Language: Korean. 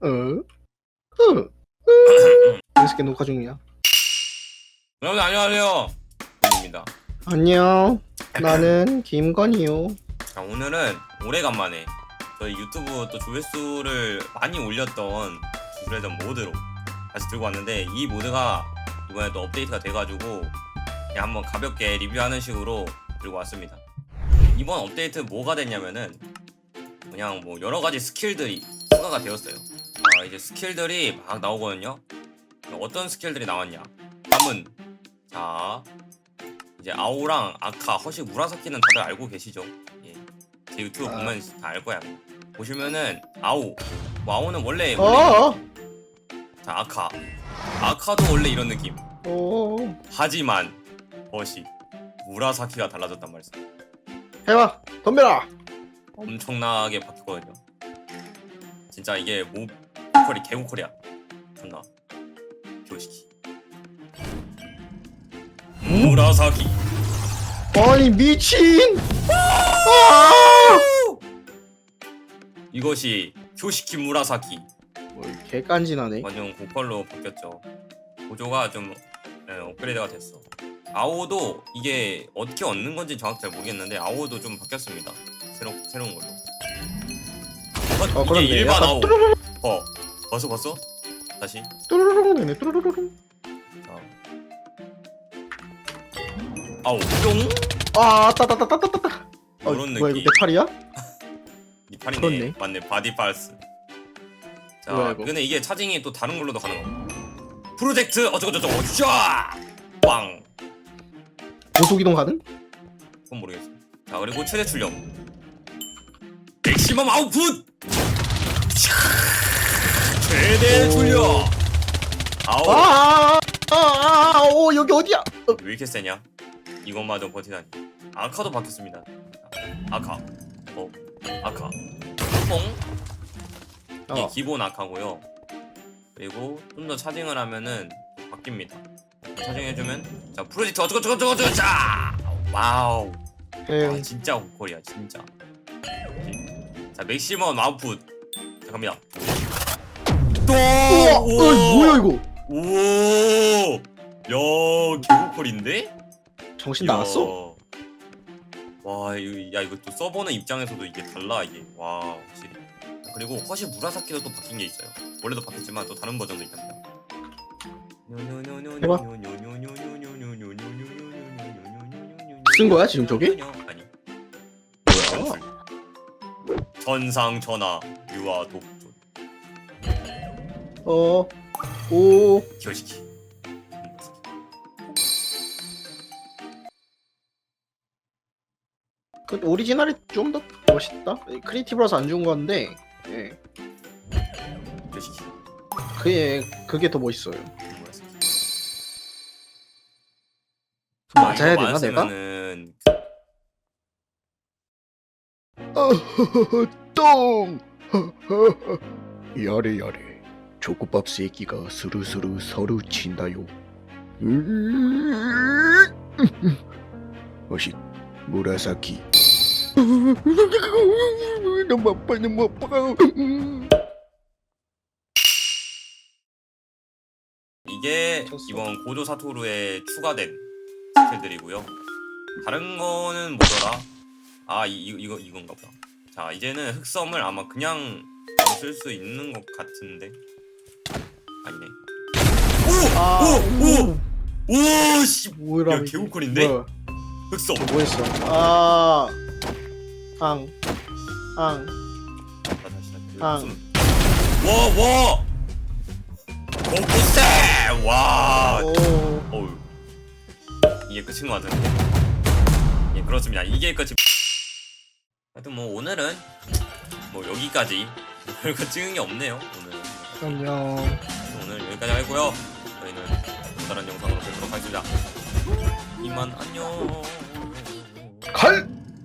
어? 흐? 흐? 이 새끼 녹화 중이야. 여러분 안녕하세요. 입니다. 안녕. 나는 김건희요. 자 오늘은 오래간만에 저희 유튜브 또 조회수를 많이 올렸던 주레전 모드로 다시 들고 왔는데 이 모드가 이번에 또 업데이트가 돼가지고 그냥 한번 가볍게 리뷰하는 식으로 들고 왔습니다. 이번 업데이트 뭐가 됐냐면은 그냥 뭐 여러 가지 스킬들이 추가가 되었어요. 아 이제 스킬들이 막 나오거든요. 어떤 스킬들이 나왔냐? 다음은 자 이제 아오랑 아카, 허시, 무라사키는 다들 알고 계시죠? 예. 제 유튜브 아. 보면 다 알 거야. 보시면은 아오, 뭐 아오는 원래 원래 어? 자 아카, 아카도 원래 이런 느낌. 어? 하지만 허시, 무라사키가 달라졌단 말이야. 해봐. 덤벼라. 엄청나게 바뀌었거든요. 진짜 이게 모 보컬이 개보컬이야. 존나 교시키. 무라사키. 아니 미친. 아! 이것이 교시키 무라사키. 뭘 개간지나네. 완전 고퀄로 바뀌었죠. 보조가 좀 예, 업그레이드가 됐어. 아오도 이게 어떻게 얻는 건지 정확히 잘 모르겠는데 아오도 좀 바뀌었습니다. 새로 새로운 걸로. 어, 어, 이게 그런데 일반 약간 아오. 어, 봤어 봤어? 다시. 뚜루루루 되네. 뚜루루루. 자. 아오 뿅. 아, 따따따따따따. 어, 이런 뭐야 이거 느낌. 내 팔이야? 이 팔이네. 그렇네. 맞네. 바디 팔스. 자, 뭐야, 이거? 근데 이게 차징이 또 다른 걸로도 가능해. 프로젝트 어쩌고저쩌고 샤! 빵. 고속 이동 가능? 그건 모르겠어. 자 그리고 최대 출력. 맥시멈 아웃풋. 최대 오. 출력. 아우 아, 아, 아, 아, 오 여기 어디야? 어, 왜 이렇게 세냐? 이것마저 버티다니. 아카도 바뀌었습니다. 아카. 어 아카. 뽕. 이게 어. 기본 아카고요. 그리고 좀 더 차징을 하면은 바뀝니다. 차징해주면 자 프로젝트 어쩌고 저쩌고 저쩌고 자 와우. 와 응. 진짜 고퀄이야 진짜 자 맥시멈 아웃풋 자 갑니다 또. 우와, 어, 뭐야 이거? 오야 개고퀄인데? 정신 나갔어? 와 이거 야 이거 또 서버는 입장에서도 이게 달라 이게. 와 확실히. 자, 그리고 허시 무라사키도 또 바뀐 게 있어요. 원래도 바뀌었지만 또 다른 버전도 있답니다. 해봐. 쓴 거야 지금 저기? 아니. 뭐야? 전상 전하 유아 독존 어, 오, 기어시키 그 오리지널이 좀 더 멋있다. 크리에이티브라서 안준 건데, 예, 기어시키 그게 그게 더 멋있어요. 뭐였어? 맞아야 되나 내가? 많았으면은 어허허허, 똥. 야래 야래. 조국밥 새끼가 스르스르 서루 친다요. 어식 무라사키. 너무 아파 너무 아파. 이게. 이번 고조 사토루에 추가된 스킬들이고요. 다른 거는 뭐더라? 아 이, 이거 이건가 보다. 자 이제는 흑섬을 아마 그냥 쓸 수 있는 것 같은데 아니네. 아, 오! 오! 씨! 야, 개우콜인데? 뭐야? 흑섬. 뭐 했어? 아, 앙, 앙. 다시. 아. 흑섬. 와 와! 공포세! 와! 오, 어우 이게 끝인 것 같은데 예 그렇습니다 이게 끝이 하여튼 뭐 오늘은 뭐 여기까지 별거 찍은 게 없네요 오늘은 안녕. 여기까지 하고요. 저희는 또 다른 영상으로 뵙도록 하겠습니다. 이만 안녕. 갈.